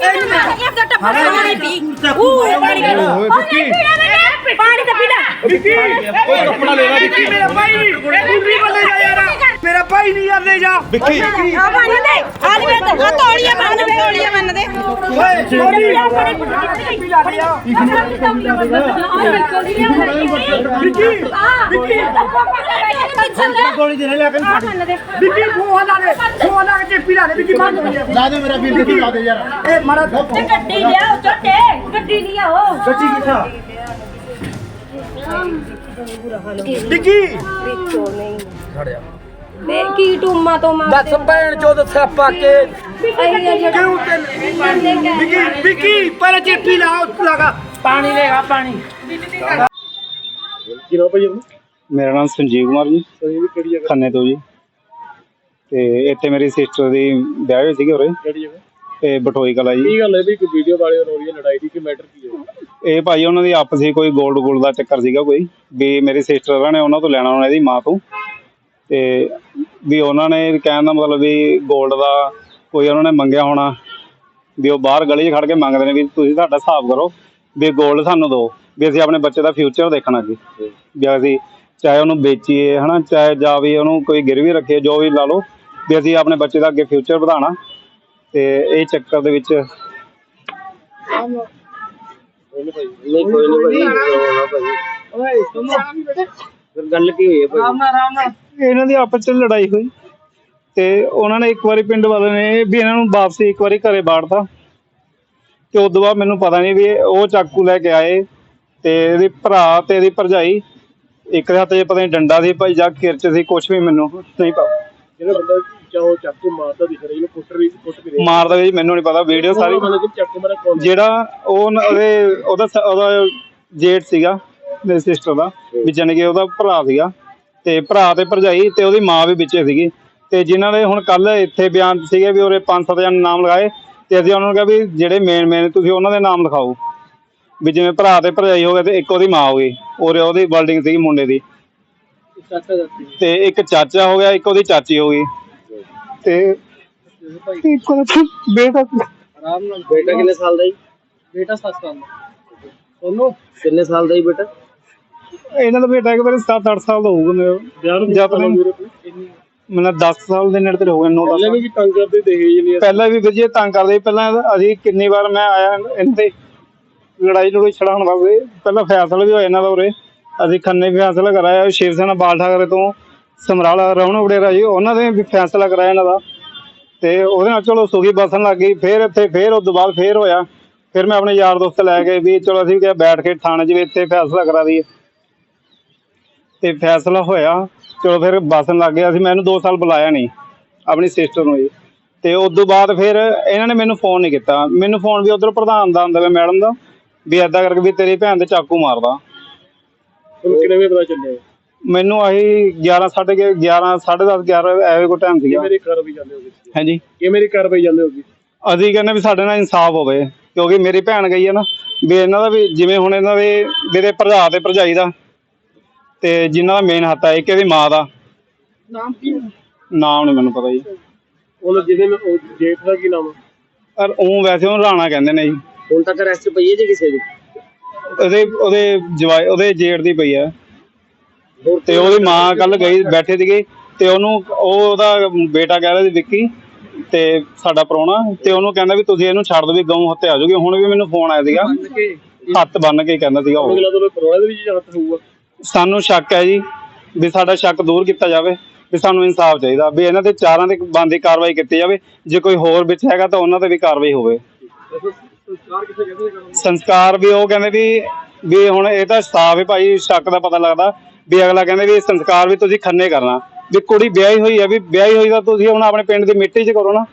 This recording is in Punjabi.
ਇੱਕ ਦਾ ਟੱਪਾ ਪਾਣੀ ਪੀ ਉਹ ਪਾਣੀ ਪੀ ਓਏ ਵਿੱਕੀ ਪਾਣੀ ਤਾਂ ਪੀ ਲੈ ਵਿੱਕੀ ਓਏ ਲੈ ਵਿੱਕੀ ਮੇਰਾ ਭਾਈ ਨਹੀਂ ਤੂੰ ਵੀ ਬੱਲੇ ਜਾ ਯਾਰ ਮੇਰਾ ਭਾਈ ਨਹੀਂ ਯਾਰ ਲੈ ਜਾ ਵਿੱਕੀ ਆ ਮੰਨ ਦੇ ਆ ਲੈ ਤੇ ਆ ਤੋੜੀਆਂ ਮੰਨ ਦੇ ਤੋੜੀਆਂ ਮੰਨ ਦੇ ਓਏ ਸੋਰੀ ਗੋਲੀ ਦੇ ਲੈ ਕੇ ਵਿੱਕੀ ਫੋਨ ਲਾ ਦੇ ਫੋਨ ਲਾ ਕੇ ਚੇਪੀ ਲਾ ਦੇ ਵਿੱਕੀ ਬੰਦ ਹੋ ਗਿਆ ਲਾ ਦੇ ਮੇਰਾ ਵੀਰ ਦੇਖੀ ਲਾ ਦੇ ਯਾਰ ਇਹ ਮਾਰਾ ਧੋਪ ਗੱਡੀ ਲਿਆਓ ਛੋਟੇ ਗੱਡੀ ਲਿਆਓ ਗੱਡੀ ਕਿੱਥਾ ਵਿੱਕੀ ਵੇ ਕੀ ਟੂਮਾ ਤੋਂ ਮਾਂ ਦੱਸ ਭੈਣ ਚੋਦ ਸਿਆਪਾ ਕੇ। ਕਿਉਂ ਤੇ ਵਿੱਕੀ ਵਿੱਕੀ ਪਹਿਲੇ ਚੇਪੀ ਲਾ ਉੱਥੇ ਲਗਾ ਪਾਣੀ ਲੈਗਾ ਪਾਣੀ। ਕਿਹੜਾ ਭਾਈ ਆਪਣਾ? ਮੇਰਾ ਨਾਮ ਸੰਜੀਵ ਕੁਮਾਰ ਜੀ। ਖੰਨੇ ਤੋਂ ਜੀ। ਤੇ ਇੱਥੇ ਮੇਰੀ ਸਿਸਟਰ ਦੀ ਵਿਆਹ ਹੋਈ ਸੀਗੀ ਉਰੇ। ਕਿਹੜੀ ਜਗ੍ਹਾ? ਤੇ ਬਟੋਈ ਕਲਾ ਜੀ। ਕੀ ਗੱਲ ਹੈ ਵੀ ਕੋਈ ਵੀਡੀਓ ਵਾਲੇ ਹੋ ਰਹੀ ਹੈ ਲੜਾਈ ਦੀ ਕਿ ਮੈਟਰ ਕੀ ਹੈ? ਇਹ ਭਾਈ ਉਹਨਾਂ ਦੀ ਆਪਸੀ ਕੋਈ ਗੋਲਡ ਗੋਲਡ ਦਾ ਚੱਕਰ ਸੀਗਾ ਕੋਈ। ਵੀ ਮੇਰੀ ਸਿਸਟਰ ਨੇ ਉਹਨਾਂ ਤੋਂ ਲੈਣਾ ਉਹਨਾਂ ਦੀ ਮਾਂ ਤੋਂ। ਤੇ ਵੀ ਉਹਨਾਂ ਨੇ ਕਹਿਣ ਦਾ ਮਤਲਬ ਵੀ ਗੋਲਡ ਦਾ ਕੋਈ ਉਹਨਾਂ ਨੇ ਮੰਗਿਆ ਹੋਣਾ ਵੀ ਉਹ ਬਾਹਰ ਗਲੀ 'ਚ ਖੜ ਕੇ ਮੰਗਦੇ ਨੇ ਵੀ ਤੁਸੀਂ ਸਾਡਾ ਹਿਸਾਬ ਕਰੋ ਵੀ ਗੋਲਡ ਸਾਨੂੰ ਦਿਓ ਵੀ ਅਸੀਂ ਆਪਣੇ ਬੱਚੇ ਦਾ ਫਿਊਚਰ ਦੇਖਣਾ ਅੱਗੇ ਵੀ ਅਸੀਂ ਚਾਹੇ ਉਹਨੂੰ ਵੇਚੀਏ ਹਨਾ ਚਾਹੇ ਜਾਂ ਵੀ ਉਹਨੂੰ ਕੋਈ ਗਿਰਵੀ ਰੱਖੀਏ ਜੋ ਵੀ ਲਾ ਲਓ ਵੀ ਅਸੀਂ ਆਪਣੇ ਬੱਚੇ ਦਾ ਅੱਗੇ ਫਿਊਚਰ ਵਧਾਉਣਾ। ਤੇ ਇਹ ਚੱਕਰ ਦੇ ਵਿੱਚ ਨਹੀਂ ਕੋਈ ਨਹੀਂ ਭਾਈ ਫਿਰ ਗੱਲ ਕੀ ਹੋਈ ਹੈ ਭਾਈ? ਇਹਨਾਂ ਦੀ ਆਪਸ ਚ ਲੜਾਈ ਹੋਈ ਤੇ ਉਹਨਾਂ ਨੇ ਇੱਕ ਵਾਰੀ ਪਿੰਡ ਵਾਲਿਆਂ ਨੇ ਵੀ ਇਹਨਾਂ ਨੂੰ ਵਾਪਸੀ ਇੱਕ ਵਾਰੀ ਘਰੇ ਬਾੜਤਾ ਤੇ ਉਸ ਤੋਂ ਬਾਅਦ ਮੈਨੂੰ ਪਤਾ ਨਹੀਂ ਵੀ ਇਹ- ਉਹ ਚਾਕੂ ਲੈ ਕੇ ਆਏ ਤੇ ਇਹਦੇ ਭਰਾ ਤੇ ਇਹਦੀ ਭਰਜਾਈ ਇੱਕ ਦੇ ਹੱਥ 'ਚ ਪਤਾ ਨਹੀਂ ਡੰਡਾ ਸੀ ਭਾਈ ਜਾਂ ਕਿਰਚ ਸੀ ਕੁਝ ਵੀ ਮੈਨੂੰ ਨਹੀਂ ਪਤਾ। ਜਿਹੜਾ ਬੰਦਾ ਚਾਹੋ ਚਾਕੂ ਮਾਰਦਾ ਦਿਖ ਰਿਹਾ ਇਹਨੂੰ ਕੁੱਟ ਵੀ ਕੁੱਟ ਵੀ ਰਿਹਾ। ਮਾਰਦਾ ਵੀ ਮੈਨੂੰ ਨਹੀਂ ਪਤਾ ਵੀਡੀਓ ਸਾਰੀ ਮਤਲਬ ਕਿ ਚਾਕੂ ਮਾਰਾ ਕੌਣ ਜਿਹੜਾ ਉਹ ਨ- ਉਹਦੇ ਉਹਦਾ ਸ- ਉਹਦਾ ਜੇਠ ਸੀਗਾ ਮੇਰੀ ਸਿਸਟਰ ਦਾ ਵੀ ਜਾਣੀ ਕਿ ਉਹਦਾ ਭਰਾ ਸੀਗਾ। ਤੇ ਭਰਾ ਤੇ ਭਰਜਾਈ ਤੇ ਉਹਦੀ ਮਾਂ ਵੀ ਵਿੱਚੇ ਸੀਗੀ। ਤੇ ਜਿਨ੍ਹਾਂ ਨੇ ਹੁਣ ਕੱਲ ਇੱਥੇ ਬਿਆਨ ਸੀਗੇ ਵੀ ਉਹਰੇ ਪੰਜ ਸੱਤ ਜਣ ਨਾਮ ਲਗਾਏ ਤੇ ਅਸੀਂ ਉਹਨਾਂ ਨੂੰ ਕਿਹਾ ਵੀ ਜਿਹੜੇ ਮੇਨ ਮੇਨ ਤੁਸੀਂ ਉਹਨਾਂ ਦੇ ਨਾਮ ਲਿਖਾਓ। ਵੀ ਜਿਵੇਂ ਭਰਾ ਤੇ ਭਰਜਾਈ ਹੋ ਗਏ ਤੇ ਇੱਕ ਉਹਦੀ ਮਾਂ ਹੋ ਗਈ ਔਰ ਉਹਦੀ ਬਿਲਡਿੰਗ ਸੀਗੀ ਮੁੰਡੇ ਦੀ। ਤੇ ਇੱਕ ਚਾਚਾ ਹੋ ਗਿਆ ਇੱਕ ਉਹਦੀ ਚਾਚੀ ਹੋ ਗਈ। ਤੇ ਇੱਕ ਉਹਦਾ ਬੇਟਾ ਆਰਾਮ ਨਾਲ ਬੇਟਾ ਕਿੰਨੇ ਸਾਲ ਦਾ ਜੀ? ਬੇਟਾ ਸੱਤ ਸਾਲ ਦਾ। ਉਹਨੂੰ ਕਿੰਨੇ ਸਾਲ ਦਾ ਜੀ ਬੇਟਾ? ਇਹਨਾਂ ਦਾ ਬੇਟਾ ਇੱਕ ਵਾਰੀ 7-8 ਸਾਲ ਦਾ ਹੋਊਗਾ ਮੇਰਾ ਜਾਂ ਪਤਾ ਪਹਿਲਾਂ ਮੈਨੂੰ 10 ਸਾਲ ਦੇ ਨੇੜੇ ਤੇ ਹੋ ਗਏ 9 10 ਵੀ ਤੰਗ ਕਰਦੇ ਦਹੇਜ ਨਹੀਂ ਪਹਿਲਾਂ ਵੀ ਵਿਜੇ ਤੰਗ ਕਰਦੇ। ਪਹਿਲਾਂ ਅਸੀਂ ਕਿੰਨੀ ਵਾਰ ਮੈਂ ਆਇਆ ਇਹਨਾਂ ਤੇ ਲੜਾਈ ਲੜੂਈ ਛੜਾਉਣ ਵਾਸਤੇ। ਪਹਿਲਾਂ ਫੈਸਲਾ ਵੀ ਹੋਇਆ ਇਹਨਾਂ ਦਾ ਉਰੇ। ਅਸੀਂ ਖੰਨੇ ਫੈਸਲਾ ਕਰਾਇਆ ਸ਼ਿਵ ਸੈਨਾ ਬਾਲ ਠਾਕਰੇ ਤੋਂ ਸਮਰਾਲਾ ਰਵਣ ਵਡੇਰਾ ਜੀ ਉਹਨਾਂ ਦੇ ਵੀ ਫੈਸਲਾ ਕਰਾਇਆ ਇਹਨਾਂ ਦਾ। ਤੇ ਉਹਦੇ ਨਾਲ ਚਲੋ ਸੁਖੀ ਬਸਣ ਲੱਗ ਗਈ। ਫਿਰ ਇੱਥੇ ਫਿਰ ਤੋਂ ਬਾਅਦ ਫਿਰ ਹੋਇਆ। ਫਿਰ ਮੈਂ ਆਪਣੇ ਯਾਰ ਦੋਸਤ ਲੈ ਕੇ ਵੀ ਚਲੋ ਅਸੀਂ ਕਿਹਾ ਬੈਠ ਕੇ ਥਾਣੇ 'ਚ ਵੀ ਇੱਥੇ ਫੈਸਲਾ ਕਰਾ ਦਈਏ। ਤੇ ਫੈਸਲਾ ਹੋਇਆ। ਚਲੋ ਫਿਰ ਬਸਣ ਲੱਗ ਗਿਆ ਅਸੀਂ ਮੈਨੂੰ 2 ਸਾਲ ਬੁਲਾਇਆ ਨਹੀਂ ਆਪਣੀ ਸਿਸਟਰ ਨੂੰ ਜੀ ਤੇ ਉਸ ਤੋਂ ਬਾਅਦ ਫਿਰ ਇਹਨਾਂ ਨੇ ਮੈਨੂੰ ਫੋਨ ਨਹੀਂ ਕੀਤਾ। ਮੈਨੂੰ ਫੋਨ ਵੀ ਉਧਰ ਪ੍ਰਧਾਨ ਦਾ ਆਉਂਦਾ ਮੈਡਮ ਦਾ ਵੀ ਏਦਾਂ ਕਰਕੇ ਵੀ ਤੇਰੀ ਭੈਣ ਤੇ ਚਾਕੂ ਮਾਰਦਾ। ਤੁਹਾਨੂੰ ਕਿਵੇਂ ਪਤਾ ਚੱਲਿਆ? ਮੈਨੂੰ ਆਹੀ 11 ਸਾਢੇ 11 10:30 11 ਐਵੇਂ ਕੋ ਟਾਈਮ ਸੀਗਾ। ਮੇਰੀ ਕਾਰਵਾਈ ਜਾਂਦੇ ਹੋਗੇ ਹਾਂਜੀ। ਇਹ ਮੇਰੀ ਕਾਰਵਾਈ ਜਾਂਦੇ ਹੋਗੇ ਅਸੀਂ ਕਹਿੰਦੇ ਵੀ ਸਾਡੇ ਨਾਲ ਇਨਸਾਫ ਹੋਵੇ ਕਿਉਂਕਿ ਮੇਰੀ ਭੈਣ ਗਈ ਹੈ ਨਾ। ਵੀ ਇਹਨਾਂ ਦਾ ਵੀ ਜਿਵੇਂ ਹੁਣ ਇਹਨਾਂ ਦੇ ਮੇਰੇ ਭਰਜਾ ਤੇ ਭਰਜਾਈ ਦਾ ਤੇ ਜਿਨ੍ਹਾਂ ਦਾ ਮੇਨ ਹੱਥ ਹੈ ਇੱਕ ਇਹਦੀ ਮਾਂ ਦਾ। ਨਾਮ ਕੀ ਹੈ? ਨਾਮ ਨਹੀਂ ਮੈਨੂੰ ਪਤਾ ਜੀ। ਉਹ ਜਿਹਦੇ ਨਾਲ ਉਹ ਜੇਠ ਦਾ ਕੀ ਨਾਮ ਹੈ? ਪਰ ਉਹ ਵੈਸੇ ਉਹ ਰਾਣਾ ਕਹਿੰਦੇ ਨੇ ਜੀ। ਹੁਣ ਤੱਕ ਅਰੈਸਟ ਪਈ ਹੈ ਜੀ ਕਿਸੇ ਦੀ? ਉਹਦੇ ਉਹਦੇ ਜਵਾਈ ਉਹਦੇ ਜੇਠ ਦੀ ਪਈ ਆ। ਤੇ ਉਹਦੀ ਮਾਂ ਕੱਲ ਗਈ ਬੈਠੇ ਸੀਗੇ ਤੇ ਉਹਨੂੰ ਉਹ ਉਹਦਾ ਬੇਟਾ ਕਹਿ ਰਿਹਾ ਸੀ ਵਿੱਕੀ ਤੇ ਸਾਡਾ ਪ੍ਰਾਹੁਣਾ ਤੇ ਉਹਨੂੰ ਕਹਿੰਦਾ ਵੀ ਤੁਸੀਂ ਇਹਨੂੰ ਛੱਡ ਦਿਓ ਵੀ ਗਊ ਹੱਤੇ ਆ ਜਾਊਗੀ ਹੁਣ ਵੀ ਮੈਨੂੰ ਫੋਨ ਆਇਆ ਸੀਗਾ। ਹੱਥ ਬੰਨ ਕੇ ਹੀ ਕਹਿੰਦਾ ਸੀਗਾ ਉਹ। ਅਗਲਾ ਤੋਂ ਪਰਵਾਹ ਦੇ ਵਿੱਚ ਹੱਥ ਹੋਊਗਾ। ਸਾਨੂੰ ਸ਼ੱਕ ਹੈ ਜੀ ਵੀ ਸਾਡਾ ਸ਼ੱਕ ਦੂਰ ਕੀਤਾ ਜਾਵੇ, ਵੀ ਸਾਨੂੰ ਇਨਸਾਫ ਚਾਹੀਦਾ, ਵੀ ਇਹਨਾਂ ਤੇ ਚਾਰਾਂ ਤੇ ਬੰਦੀ ਕਾਰਵਾਈ ਕੀਤੀ ਜਾਵੇ, ਜੇ ਕੋਈ ਹੋਰ ਵਿੱਚ ਹੈਗਾ ਤਾਂ ਉਹਨਾਂ ਤੇ ਵੀ ਕਾਰਵਾਈ ਹੋਵੇ। ਸੰਸਕਾਰ ਵੀ ਉਹ ਕਹਿੰਦੇ ਵੀ ਵੀ ਹੁਣ ਇਹ ਤਾਂ ਸਾਫ਼ ਹੈ ਭਾਈ, ਸ਼ੱਕ ਦਾ ਪਤਾ ਲੱਗਦਾ, ਵੀ ਅਗਲਾ ਕਹਿੰਦੇ ਵੀ ਸੰਸਕਾਰ ਵੀ ਤੁਸੀਂ ਖੰਨੇ ਕਰਨਾ, ਵੀ ਕੁੜੀ ਵਿਆਹੀ ਹੋਈ ਹੈ, ਵੀ ਵਿਆਹੀ ਹੋਈ ਤਾਂ ਤੁਸੀਂ ਹੁਣ ਆਪਣੇ ਪਿੰਡ ਦੀ ਮਿੱਟੀ 'ਚ ਕਰੋ ਨਾ।